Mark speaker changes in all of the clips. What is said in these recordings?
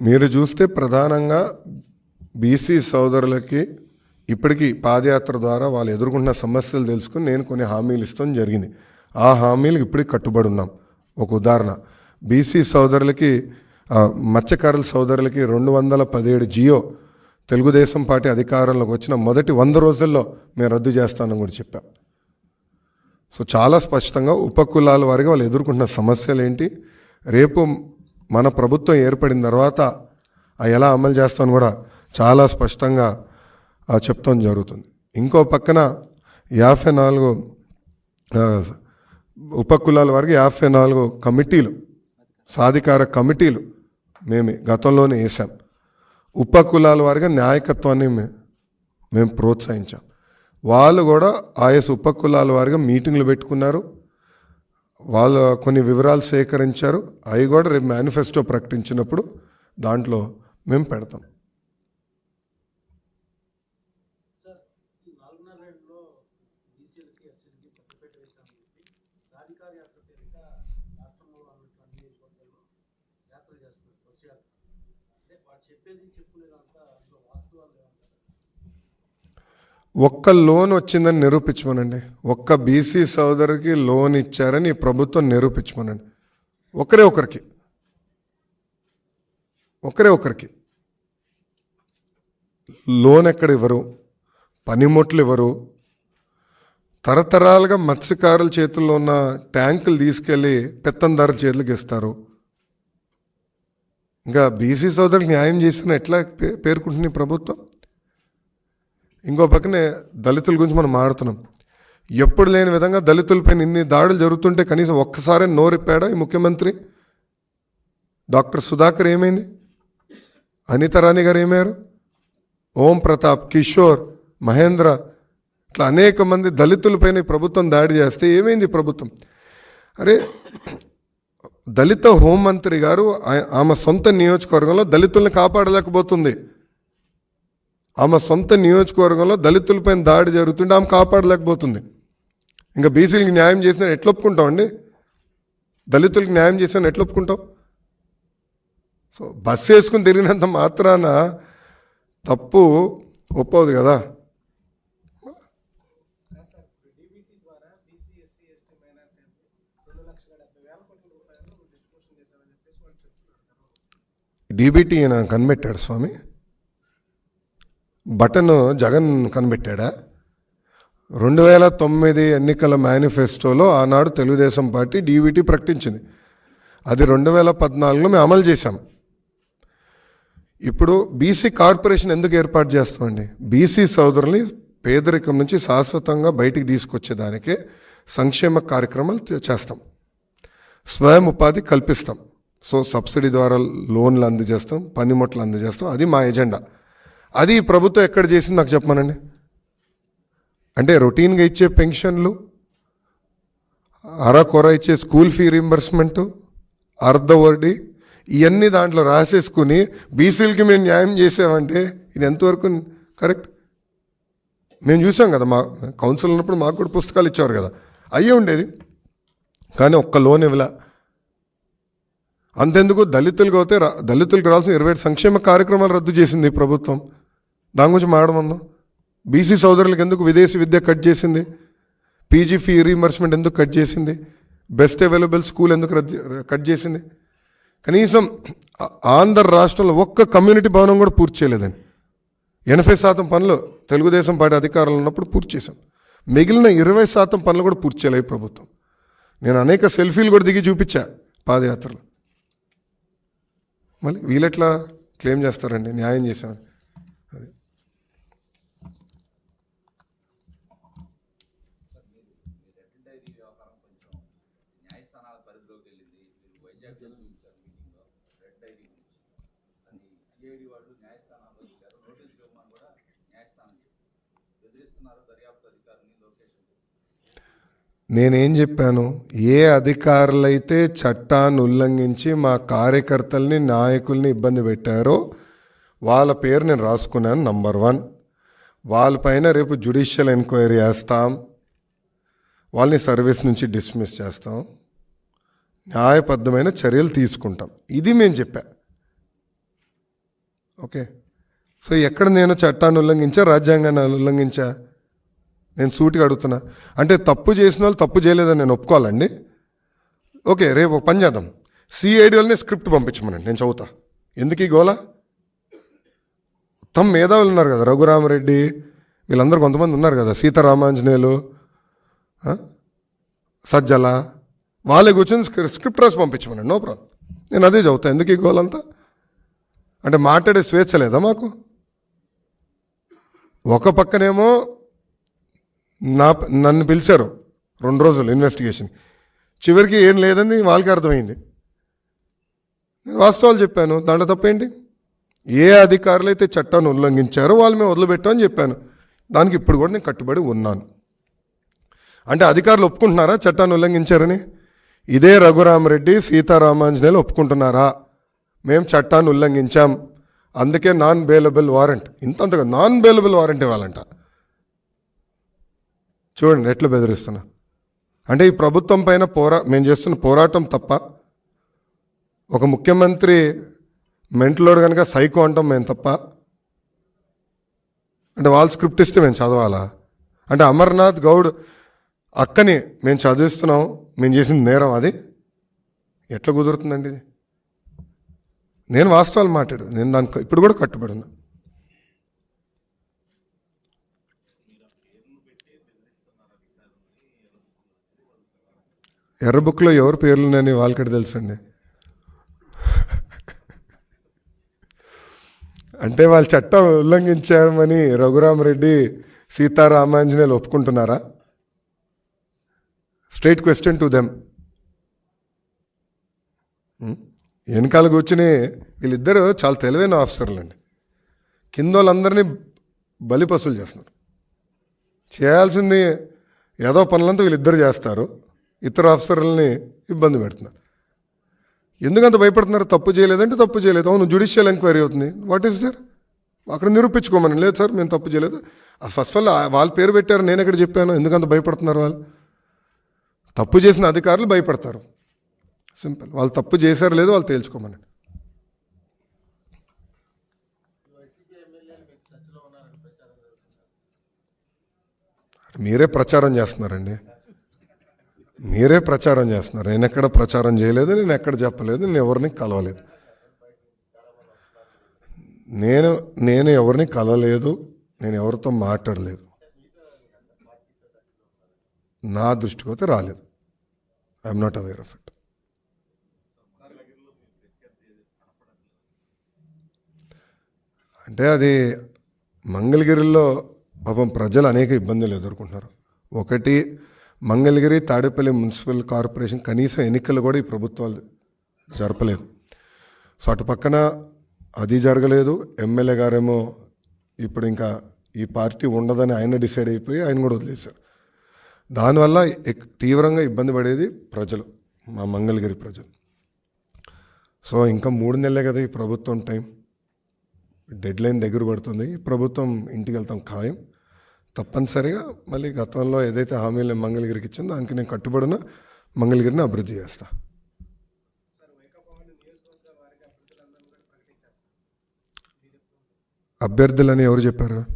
Speaker 1: మీరు చూస్తే ప్రధానంగా బీసీ సోదరులకి ఇప్పటికీ పాదయాత్ర ద్వారా వాళ్ళు ఎదుర్కొంటున్న సమస్యలు తెలుసుకుని నేను కొన్ని హామీలు ఇస్తాం జరిగింది. ఆ హామీలకు ఇప్పటికి కట్టుబడి ఉన్నాం. ఒక ఉదాహరణ. బీసీ సోదరులకి మత్స్యకారుల సోదరులకి రెండు వందల పదిహేడు జియో తెలుగుదేశం పార్టీ అధికారంలోకి వచ్చిన మొదటి వంద రోజుల్లో మేము రద్దు చేస్తానని కూడా చెప్పాం. సో చాలా స్పష్టంగా ఉపకులాల వారిగా వాళ్ళు ఎదుర్కొంటున్న సమస్యలు ఏంటి? రేపు మన ప్రభుత్వం ఏర్పడిన తర్వాత ఆ ఎలా అమలు చేస్తామని కూడా చాలా స్పష్టంగా చెప్తాం జరుగుతుంది. ఇంకో పక్కన యాభై నాలుగు ఉపకులాల వారికి యాభై నాలుగు కమిటీలు సాధికార కమిటీలు మేము గతంలోనే వేసాం. ఉపకులాల వారిగా నాయకత్వాన్ని మేము ప్రోత్సహించాం. వాళ్ళు కూడా ఆయా ఉపకులాల వారిగా మీటింగ్లు పెట్టుకున్నారు. వాళ్ళు కొన్ని వివరాలు సేకరించారు. అవి కూడా రేపు మేనిఫెస్టో ప్రకటించినప్పుడు దాంట్లో మేము పెడతాం.
Speaker 2: చెప్పేది చెప్పుకునేదంతా వాస్తవాలు
Speaker 1: ఒక్క లోన్ వచ్చిందని నిరూపించమనండి. ఒక్క బీసీ సోదరికి లోన్ ఇచ్చారని ఈ ప్రభుత్వం నిరూపించమనండి. ఒకరే ఒకరికి. ఒకరే ఒకరికి. లోన్ ఎక్కడ ఇవ్వరు? పనిముట్లు ఇవ్వరు? తరతరాలుగా మత్స్యకారుల చేతుల్లో ఉన్న ట్యాంకులు తీసుకెళ్ళి పెత్తందారుల చేతులకు ఇస్తారు. ఇంకా బీసీ సోదరులకు న్యాయం చేసిన ఎట్లా పే- పేర్కొంటుంది ప్రభుత్వం? ఇంకో పక్కనే దళితుల గురించి మనం మాడుతున్నాం ఎప్పుడు లేని విధంగా దళితులపైన ఇన్ని దాడులు జరుగుతుంటే కనీసం ఒక్కసారి నోరిప్పాడా ఈ ముఖ్యమంత్రి? డాక్టర్ సుధాకర్ ఏమైంది? అనిత రాణి గారు ఏమయ్యారు? ఓం ప్రతాప్ కిషోర్ మహేంద్ర ఇట్లా అనేక మంది దళితులపైన ఈ ప్రభుత్వం దాడి చేస్తే ఏమైంది ప్రభుత్వం? అరే దళిత హోంమంత్రి గారు ఆమె సొంత నియోజకవర్గంలో దళితుల్ని కాపాడలేకపోతుంది. ఆమె సొంత నియోజకవర్గంలో దళితులపైన దాడి జరుగుతుంటే ఆమె కాపాడలేకపోతుంది. ఇంకా బీసీలకు న్యాయం చేసిన ఎట్లా ఒప్పుకుంటామండి దళితులకు న్యాయం చేసిన ఎట్లా ఒప్పుకుంటాం సో బస్సు వేసుకుని తిరిగినంత మాత్రాన తప్పు ఒప్పవుదు కదా?
Speaker 2: డీబీటీ ద్వారా
Speaker 1: కనిపెట్టాడు స్వామి. బటన్ జగన్ కనిపెట్టాడా? రెండు వేల తొమ్మిది ఎన్నికల మేనిఫెస్టోలో ఆనాడు తెలుగుదేశం పార్టీ డీవీటీ ప్రకటించింది. అది రెండు వేల పద్నాలుగులో మేము అమలు చేశాం. ఇప్పుడు బీసీ కార్పొరేషన్ ఎందుకు ఏర్పాటు చేస్తామండి బీసీ సోదరుల్ని పేదరికం నుంచి శాశ్వతంగా బయటికి తీసుకొచ్చేదానికే సంక్షేమ కార్యక్రమాలు చేస్తాం. స్వయం ఉపాధి కల్పిస్తాం. సో సబ్సిడీ ద్వారా లోన్లు అందజేస్తాం పనిముట్లు అందజేస్తాం. అది మా ఎజెండా. అది ప్రభుత్వం ఎక్కడ చేసింది నాకు చెప్పమనండి? అంటే రొటీన్గా ఇచ్చే పెన్షన్లు అర కొర ఇచ్చే స్కూల్ ఫీ రీంబర్స్మెంట్ అర్ధ వడ్డీ ఇవన్నీ దాంట్లో రాసేసుకుని బీసీలకి మేము న్యాయం చేసామంటే ఇది ఎంతవరకు కరెక్ట్? మేము చూసాం కదా మా కౌన్సిల్ ఉన్నప్పుడు మాకు కూడా పుస్తకాలు ఇచ్చేవారు కదా అయ్యే ఉండేది. కానీ ఒక్క లోన్ ఇవ్వలే. అంతెందుకు? దళితులకు అయితే దళితులకు రావాల్సిన ఇరవై ఏడు సంక్షేమ కార్యక్రమాలు రద్దు చేసింది ప్రభుత్వం. దాని గురించి మాడమందాం బీసీ సోదరులకు ఎందుకు విదేశీ విద్య కట్ చేసింది? పీజీ ఫీ రీఎంబర్స్మెంట్ ఎందుకు కట్ చేసింది? బెస్ట్ అవైలబుల్ స్కూల్ ఎందుకు కట్ చేసింది? కనీసం ఆంధ్ర రాష్ట్రంలో ఒక్క కమ్యూనిటీ భవనం కూడా పూర్తి చేయలేదండి. ఎనభై శాతం పనులు తెలుగుదేశం పార్టీ అధికారంలో ఉన్నప్పుడు పూర్తి చేశాం. మిగిలిన ఇరవై శాతం పనులు కూడా పూర్తి చేయలేదు ఈ ప్రభుత్వం. నేను అనేక సెల్ఫీలు కూడా దిగి చూపించా పాదయాత్రలో. మళ్ళీ వీళ్ళెట్లా క్లెయిమ్ చేస్తారండి? న్యాయం చేశామని అది
Speaker 3: డైరీ వ్యవహారం కొంచెం న్యాయస్థానాల పరిధిలోకి వెళ్ళింది మీరు వైజాగ్ చూపించారు మీటింగ్లో రెడ్ డైరీ గురించి అది సిఐడి వాళ్ళు న్యాయస్థానాల్లో వెళ్ళారు నోటీసులు ఇవ్వమని కూడా న్యాయస్థానం చెప్పింది బెదిరిస్తున్నారు దర్యాప్తు అధికారిని లోకేష్ అని చెప్పి.
Speaker 1: నేనేం చెప్పాను? ఏ అధికారులైతే చట్టాన్ని ఉల్లంఘించి మా కార్యకర్తల్ని నాయకుల్ని ఇబ్బంది పెట్టారో వాళ్ళ పేరు నేను రాసుకున్నాను నంబర్ వన్. వాళ్ళపైన రేపు జుడిషియల్ ఎంక్వైరీ చేస్తాం. వాళ్ళని సర్వీస్ నుంచి డిస్మిస్ చేస్తాం. న్యాయబద్ధమైన చర్యలు తీసుకుంటాం. ఇది మేము చెప్పా. ఓకే? సో ఎక్కడ నేను చట్టాన్ని ఉల్లంఘించా రాజ్యాంగాన్ని ఉల్లంఘించా? నేను సూటిగా అడుగుతున్నా. అంటే తప్పు చేసిన వాళ్ళు తప్పు చేయలేదని నేను ఒప్పుకోవాలండి. ఓకే రేపు ఒక పని చేద్దాం. సిఐడి వాళ్ళని స్క్రిప్ట్ పంపించమనండి నేను చదువుతా. ఎందుకు ఈ గోల? తమ మేధావులు ఉన్నారు కదా రఘురామరెడ్డి వీళ్ళందరూ కొంతమంది ఉన్నారు కదా సీతారామాంజనేయులు సజ్జల వాళ్ళే కూర్చొని స్క్రి- స్క్రిప్ట్ రాసి పంపించమనండి నో ప్రాబ్లం. నేను అదే చదువుతా ఎందుకు ఈ గోలంతా? అంటే మాట్లాడే స్వేచ్ఛ లేదా మాకు? ఒక పక్కనేమో నా నన్ను పిలిచారు. రెండు రోజులు ఇన్వెస్టిగేషన్ చివరికి ఏం లేదని వాళ్ళకి అర్థమైంది. నేను వాస్తవాలు చెప్పాను. దాంట్లో తప్పేంటి? ఏ అధికారులు అయితే చట్టాన్ని ఉల్లంఘించారో వాళ్ళు మేము వదిలిపెట్టామని చెప్పాను. దానికి ఇప్పుడు కూడా నేను కట్టుబడి ఉన్నాను. అంటే అధికారులు ఒప్పుకుంటున్నారా చట్టాన్ని ఉల్లంఘించారని? ఇదే రఘురామరెడ్డి సీతారామాంజనేయులు ఒప్పుకుంటున్నారా? మేము చట్టాన్ని ఉల్లంఘించాం. అందుకే నాన్ బెయిలబుల్ వారెంట్ ఇంతంతగా నాన్ బెయిలబుల్ వారెంట్ ఇవ్వాలంట. చూడండి ఎట్లా బెదిరిస్తున్నా. అంటే ఈ ప్రభుత్వం పైన పోరా మేము చేస్తున్న పోరాటం తప్ప ఒక ముఖ్యమంత్రి మెంటలోడు కనుక సైకో అంటాం మేము తప్ప అంటే వాళ్ళ స్క్రిప్ట్ ఇస్తే మేము చదవాలా? అంటే అమర్నాథ్ గౌడ్ అక్కని మేము చదివిస్తున్నాం మేము చేసిన నేరం అది. ఎట్లా కుదురుతుందండి ఇది? నేను వాస్తవాలు మాట్లాడు నేను దానికి ఇప్పుడు కూడా కట్టుబడి ఎర్ర బుక్లో ఎవరి పేర్లు ఉన్నాయని వాళ్ళకి తెలుసండి. అంటే వాళ్ళు చట్టం ఉల్లంఘించారని రఘురామరెడ్డి సీతారామాంజనేయులు ఒప్పుకుంటున్నారా? స్ట్రైట్ క్వశ్చన్ టు దెమ్ వెనకాల కూర్చుని వీళ్ళిద్దరూ చాలా తెలివైన ఆఫీసర్లు అండి కింద వాళ్ళందరినీ బలిపసులు చేస్తున్నారు. చేయాల్సింది ఏదో పనులంతా వీళ్ళిద్దరు చేస్తారు. ఇతర ఆఫీసర్లని ఇబ్బంది పెడుతున్నారు. ఎందుకంత భయపడుతున్నారు? తప్పు చేయలేదంటే తప్పు చేయలేదు. అవును జుడిషియల్ ఎంక్వైరీ అవుతుంది. వాట్ ఈస్ దర్ అక్కడ నిరూపించుకోమని. లేదు సార్ మేము తప్పు చేయలేదు. ఫస్ట్ ఆల్ వాళ్ళ పేరు పెట్టారు నేను ఎక్కడ చెప్పాను? ఎందుకంత భయపడుతున్నారు వాళ్ళు? తప్పు చేసిన అధికారులు భయపడతారు. సింపుల్ వాళ్ళు తప్పు చేశారు లేదో వాళ్ళు తేల్చుకోమని. మీరే ప్రచారం చేస్తున్నారండి. మీరే ప్రచారం చేస్తున్నారు. నేను ఎక్కడ ప్రచారం చేయలేదు నేను ఎక్కడ చెప్పలేదు నేను ఎవరిని కలవలేదు. నేను నేను ఎవరిని కలవలేదు నేను ఎవరితో మాట్లాడలేదు. నా దృష్టికి అయితే రాలేదు. I'm not aware of it అంటే అది మంగళగిరిలో పాపం ప్రజలు అనేక ఇబ్బందులు ఎదుర్కొంటున్నారు. ఒకటి మంగళగిరి తాడేపల్లి మున్సిపల్ కార్పొరేషన్ కనీసం ఎన్నికలు కూడా ఈ ప్రభుత్వాలు జరపలేదు. సో అటు పక్కన అది జరగలేదు. ఎమ్మెల్యే గారేమో ఇప్పుడు ఇంకా ఈ పార్టీ ఉండదని ఆయన డిసైడ్ అయిపోయి ఆయన కూడా వదిలేశారు. దానివల్ల ఎక్- తీవ్రంగా ఇబ్బంది పడేది ప్రజలు మా మంగళగిరి ప్రజలు. సో ఇంకా మూడు నెలలే కదా ఈ ప్రభుత్వం టైం. డెడ్ లైన్ దగ్గర పడుతుంది. ప్రభుత్వం ఇంటికి వెళ్తాం ఖాయం. తప్పనిసరిగా మళ్ళీ గతంలో ఏదైతే హామీలు మంగళగిరికి ఇచ్చిందో దానికి నేను కట్టుబడిన మంగళగిరిని అభివృద్ధి చేస్తా. అభ్యర్థులని ఎవరు చెప్పారు?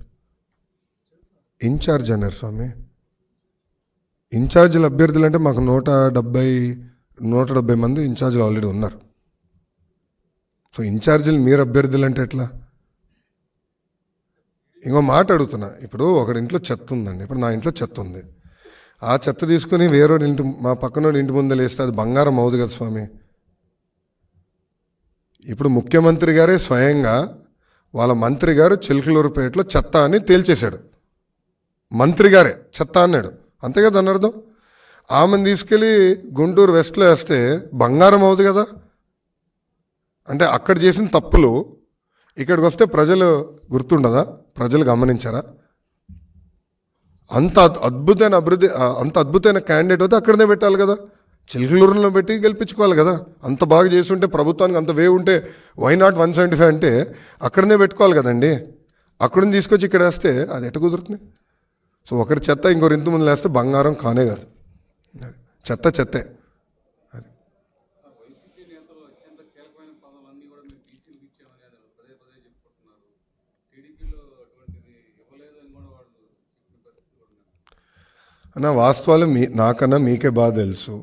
Speaker 1: ఇన్ఛార్జ్ అన్నారు స్వామి. ఇన్ఛార్జీలు అభ్యర్థులు అంటే మాకు నూట డెబ్బై నూట డెబ్బై మంది ఇన్ఛార్జీలు ఆల్రెడీ ఉన్నారు. సో ఇన్ఛార్జీలు మీరు అభ్యర్థులు అంటే ఎట్లా? ఇంకో మాట అడుగుతున్నా. ఇప్పుడు ఒకడి ఇంట్లో చెత్త ఉందండి. ఇప్పుడు నా ఇంట్లో చెత్త ఉంది. ఆ చెత్త తీసుకుని వేరే ఇంటి మా పక్కనోడి ఇంటి ముందు వేస్తే అది బంగారం అవుదు కదా స్వామి. ఇప్పుడు ముఖ్యమంత్రి గారే స్వయంగా వాళ్ళ మంత్రి గారు చిలుకలూరుపేటలో చెత్త అని తేల్చేశాడు. మంత్రి గారే చెత్త అన్నాడు. అంతే కదా అని అర్థం? ఆమెను తీసుకెళ్ళి గుంటూరు వెస్ట్లో వేస్తే బంగారం అవుదు కదా? అంటే అక్కడ చేసిన తప్పులు ఇక్కడికి వస్తే ప్రజలు గుర్తుండదా? ప్రజలు గమనించారా? అంత అద్- అద్భుతమైన అభివృద్ధి అంత అద్భుతమైన క్యాండిడేట్ అయితే అక్కడనే పెట్టాలి కదా. చిలుకలూరులో పెట్టి గెలిపించుకోవాలి కదా. అంత బాగా చేసి ఉంటే ప్రభుత్వానికి అంత వే ఉంటే why not one seventy five అంటే అక్కడనే పెట్టుకోవాలి కదండి. అక్కడిని తీసుకొచ్చి ఇక్కడ వేస్తే అది ఎట కుదురుతుంది? సో ఒకరి చెత్త ఇంకొకరి ఇంత ముందు వేస్తే బంగారం కానే కాదు. చెత్త చెత్తే. అన్న వాస్తవాలు మీ నాకన్నా మీకే బాగా తెలుసు.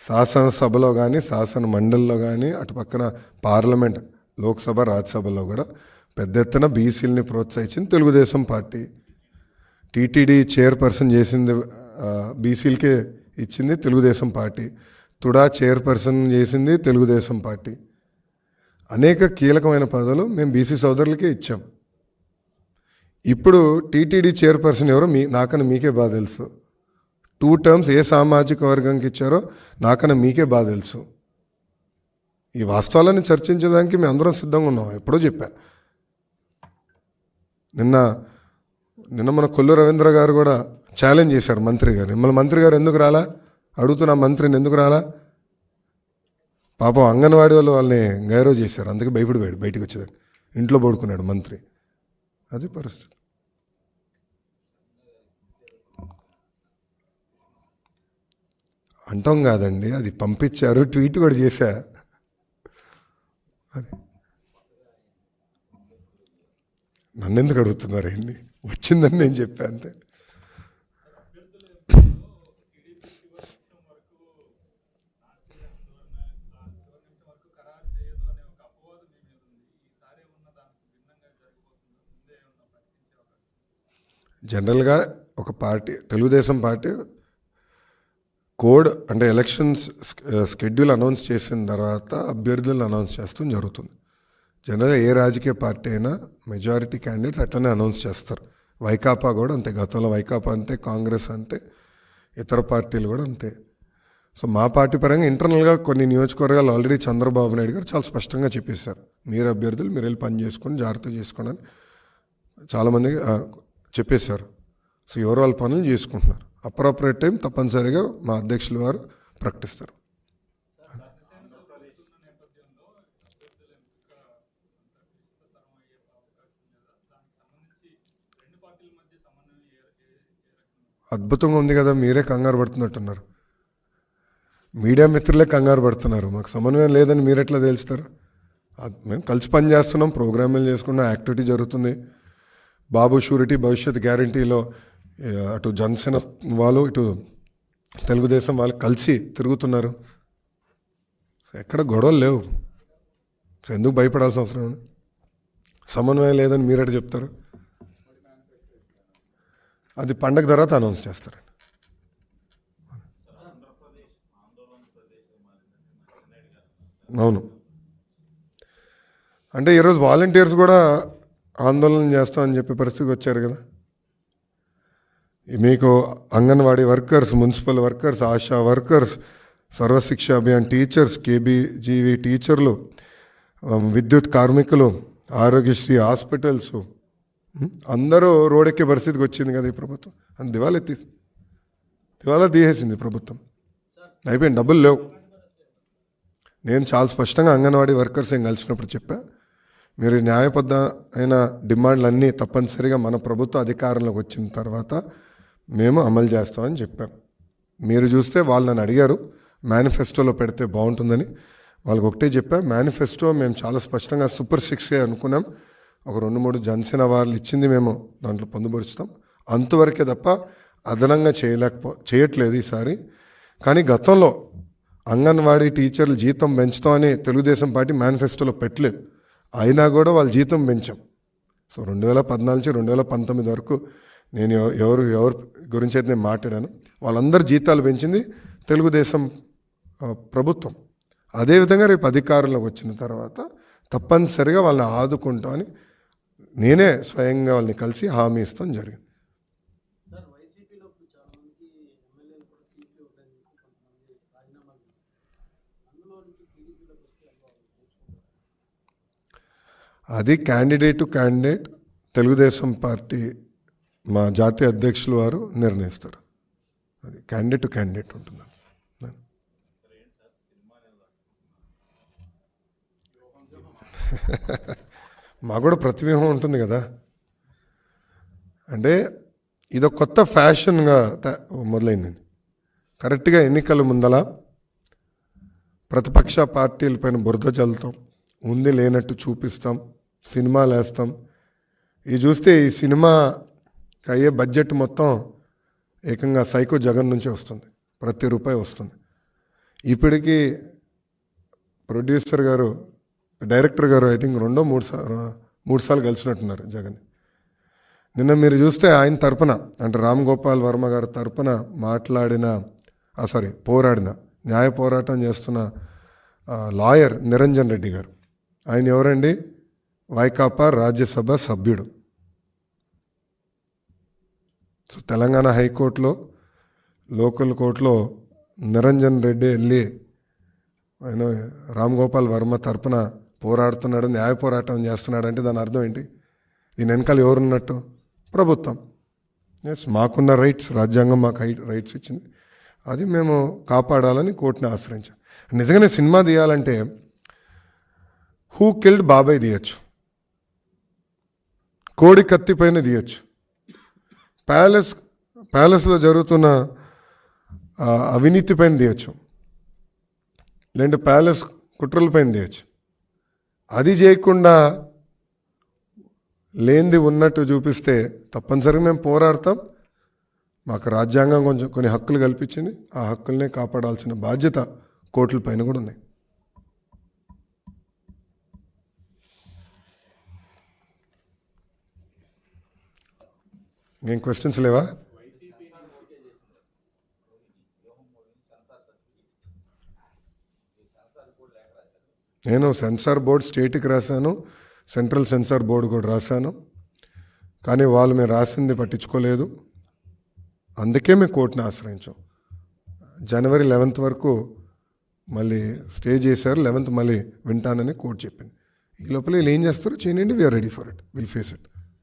Speaker 1: శాసనసభలో కానీ శాసన మండలిలో కానీ అటు పక్కన పార్లమెంట్ లోక్సభ రాజ్యసభలో కూడా పెద్ద ఎత్తున బీసీలని ప్రోత్సహించింది తెలుగుదేశం పార్టీ. టీటీడీ చైర్పర్సన్ చేసింది బీసీలకే ఇచ్చింది తెలుగుదేశం పార్టీ. తుడా చైర్పర్సన్ చేసింది తెలుగుదేశం పార్టీ. అనేక కీలకమైన పదవులు మేము బీసీ సోదరులకే ఇచ్చాం. ఇప్పుడు టీటీడీ చైర్పర్సన్ ఎవరో మీ నాకన్నా మీకే బాగా తెలుసు. టూ టర్మ్స్ ఏ సామాజిక వర్గంకి ఇచ్చారో నాకన్నా మీకే బాగా తెలుసు. ఈ వాస్తవాలను చర్చించడానికి మేము అందరం సిద్ధంగా ఉన్నాం ఎప్పుడో చెప్పా. నిన్న నిన్న మన కొల్లు రవీంద్ర గారు కూడా ఛాలెంజ్ చేశారు మంత్రి గారు. మిమ్మల్ని మంత్రి గారు ఎందుకు రాలా? అడుగుతున్నా మంత్రిని ఎందుకు రాలా? పాపం అంగన్వాడీ వాళ్ళు వాళ్ళని గైరవ్ చేశారు అందుకే భయపడిపోయాడు బయటకు వచ్చేదానికి. ఇంట్లో పడుకున్నాడు మంత్రి. అది పరిస్థితి. అంటాం కాదండి అది పంపించారు ట్వీట్ కూడా చేశా. అది నన్ను ఎందుకు అడుగుతున్నారు ఏంటి వచ్చిందని నేను చెప్పా అంతే. జనరల్గా ఒక పార్టీ తెలుగుదేశం పార్టీ కోడ్ అంటే ఎలక్షన్స్ స్కెడ్యూల్ అనౌన్స్ చేసిన తర్వాత అభ్యర్థులను అనౌన్స్ చేస్తూ జరుగుతుంది. జనరల్గా ఏ రాజకీయ పార్టీ అయినా మెజారిటీ క్యాండిడేట్స్ అట్లనే అనౌన్స్ చేస్తారు. వైకాపా కూడా అంతే గతంలో వైకాపా అంతే కాంగ్రెస్ అంతే ఇతర పార్టీలు కూడా అంతే. సో మా పార్టీ పరంగా ఇంటర్నల్గా కొన్ని నియోజకవర్గాలు ఆల్రెడీ చంద్రబాబు నాయుడు గారు చాలా స్పష్టంగా చెప్పేశారు. మీరు అభ్యర్థులు మీరు వెళ్ళి పని చేసుకొని జాగ్రత్త చేసుకోండి చాలామంది చెప్పేశారు. సో ఎవరు వాళ్ళ పనులు చేసుకుంటున్నారు. అప్రాపరేట్ టైం తప్పనిసరిగా మా అధ్యక్షులు వారు ప్రకటిస్తారు. అద్భుతంగా ఉంది కదా మీరే కంగారు పడుతున్నట్టున్నారు. మీడియా మిత్రులే కంగారు పడుతున్నారు. మాకు సమన్వయం లేదని మీరు ఎట్లా తెలుస్తారు మేము కలిసి పని చేస్తున్నాం చేసుకున్నాం యాక్టివిటీ జరుగుతుంది. బాబు షూరిటీ భవిష్యత్ గ్యారంటీలో అటు జనసేన వాళ్ళు ఇటు తెలుగుదేశం వాళ్ళు కలిసి తిరుగుతున్నారు. ఎక్కడ గొడవలు లేవు. ఎందుకు భయపడాల్సిన అవసరం సమన్వయం లేదని మీరట చెప్తారు? అది పండగ తర్వాత అనౌన్స్ చేస్తారు. అవును. అంటే ఈరోజు వాలంటీర్స్ కూడా ఆందోళన చేస్తామని చెప్పే పరిస్థితికి వచ్చారు కదా. మీకు anganwadi workers municipal workers ASHA workers Sarva Shiksha Abhiyan teachers కేబీజీవి టీచర్లు విద్యుత్ కార్మికులు ఆరోగ్యశ్రీ హాస్పిటల్స్ అందరూ రోడెక్కే పరిస్థితికి వచ్చింది కదా ఈ ప్రభుత్వం. అని దివాలా ఎత్తి దివాలా తీసేసింది ప్రభుత్వం. అయిపోయింది డబ్బులు లేవు. నేను చాలా స్పష్టంగా అంగన్వాడీ వర్కర్స్ ఏం కలిసినప్పుడు చెప్పా మీరు న్యాయబద్ధ అయిన డిమాండ్లన్నీ తప్పనిసరిగా మన ప్రభుత్వ అధికారంలోకి వచ్చిన తర్వాత మేము అమలు చేస్తామని చెప్పాం. మీరు చూస్తే వాళ్ళు నన్ను అడిగారు మేనిఫెస్టోలో పెడితే బాగుంటుందని. వాళ్ళకి ఒకటే చెప్పా మేనిఫెస్టో మేము చాలా స్పష్టంగా సూపర్ సిక్సే అనుకున్నాం. ఒక రెండు మూడు జనసేన వాళ్ళు ఇచ్చింది మేము దాంట్లో పొందుపరుచుతాం అంతవరకే తప్ప అదనంగా చేయలేకపో చేయట్లేదు ఈసారి. కానీ గతంలో అంగన్వాడీ టీచర్లు జీతం పెంచుతామని తెలుగుదేశం పార్టీ మేనిఫెస్టోలో పెట్టలేదు. అయినా కూడా వాళ్ళ జీతం పెంచాం సో రెండు వేల పద్నాలుగు నుంచి రెండు వేల పంతొమ్మిది వరకు నేను ఎవరు ఎవరు ఎవరి గురించి అయితే నేను మాట్లాడాను వాళ్ళందరి జీతాలు పెంచింది తెలుగుదేశం ప్రభుత్వం. అదేవిధంగా రేపు అధికారంలోకి వచ్చిన తర్వాత తప్పనిసరిగా వాళ్ళని ఆదుకుంటామని నేనే స్వయంగా వాళ్ళని కలిసి హామీ ఇస్తాం జరిగింది. అది candidate to candidate Telugu Desam party మా జాతీయ అధ్యక్షులు వారు నిర్ణయిస్తారు. అది క్యాండిడేట్ టు క్యాండిడేట్ ఉంటుంది. మాకు కూడా ప్రతిబింబం ఉంటుంది కదా. అంటే ఇది ఒక కొత్త ఫ్యాషన్గా మొదలైందండి. కరెక్ట్గా ఎన్నికల ముందల ప్రతిపక్ష పార్టీలపైన బురద చల్లుతాం ఉంది లేనట్టు చూపిస్తాం సినిమాలు వేస్తాం ఇది చూస్తే ఈ సినిమాకి అయ్యే బడ్జెట్ మొత్తం ఏకంగా సైకో జగన్ నుంచి వస్తుంది. ప్రతి రూపాయి వస్తుంది. ఇప్పటికీ ప్రొడ్యూసర్ గారు డైరెక్టర్ గారు ఐ థింక్ రెండో మూడు సార్లు మూడు సార్లు కలిసినట్టున్నారు జగన్. నిన్న మీరు చూస్తే ఆయన తరపున అంటే రామ్ గోపాల్ వర్మ గారి తరపున మాట్లాడిన సారీ పోరాడిన న్యాయ పోరాటం చేస్తున్న లాయర్ నిరంజన్ రెడ్డి గారు. ఆయన ఎవరండి? వైకాపా రాజ్యసభ సభ్యుడు. సో తెలంగాణ హైకోర్టులో లోకల్ కోర్టులో నిరంజన్ రెడ్డి వెళ్ళి ఆయన రామ్ గోపాల్ వర్మ తరపున పోరాడుతున్నాడు న్యాయ పోరాటం చేస్తున్నాడు అంటే దాని అర్థం ఏంటి? దీని వెనకాల ఎవరున్నట్టు? ప్రభుత్వం. ఎస్ మాకున్న రైట్స్ రాజ్యాంగం మాకు హై రైట్స్ ఇచ్చింది. అది మేము కాపాడాలని కోర్టుని ఆశ్రయించాం. నిజంగానే సినిమా తీయాలంటే హూ కిల్డ్ బాబాయ్ తీయచ్చు. కోడి కత్తి పైన తీయచ్చు. ప్యాలెస్ ప్యాలెస్లో జరుగుతున్న అవినీతి పైన తీయచ్చు. లేదంటే ప్యాలెస్ కుట్రల పైన తీయచ్చు. అది చేయకుండా లేనిది ఉన్నట్టు చూపిస్తే తప్పనిసరిగా మేము పోరాడతాం. మాకు రాజ్యాంగం కొంచెం కొన్ని హక్కులు కల్పించింది. ఆ హక్కులనే కాపాడాల్సిన బాధ్యత కోర్టుల పైన కూడా ఉన్నాయి. ఇంకేం క్వశ్చన్స్ లేవా? నేను సెన్సార్ బోర్డ్ స్టేట్కి రాశాను సెంట్రల్ సెన్సార్ బోర్డు కూడా రాశాను. కానీ వాళ్ళు మేము రాసింది పట్టించుకోలేదు. అందుకే మేము కోర్టును ఆశ్రయించాం. జనవరి లెవెన్త్ వరకు మళ్ళీ స్టే చేశారు లెవెన్త్ మళ్ళీ వింటానని కోర్టు చెప్పింది. ఈ లోపల వీళ్ళు ఏం చేస్తారో చేయండి we're ready for it will face it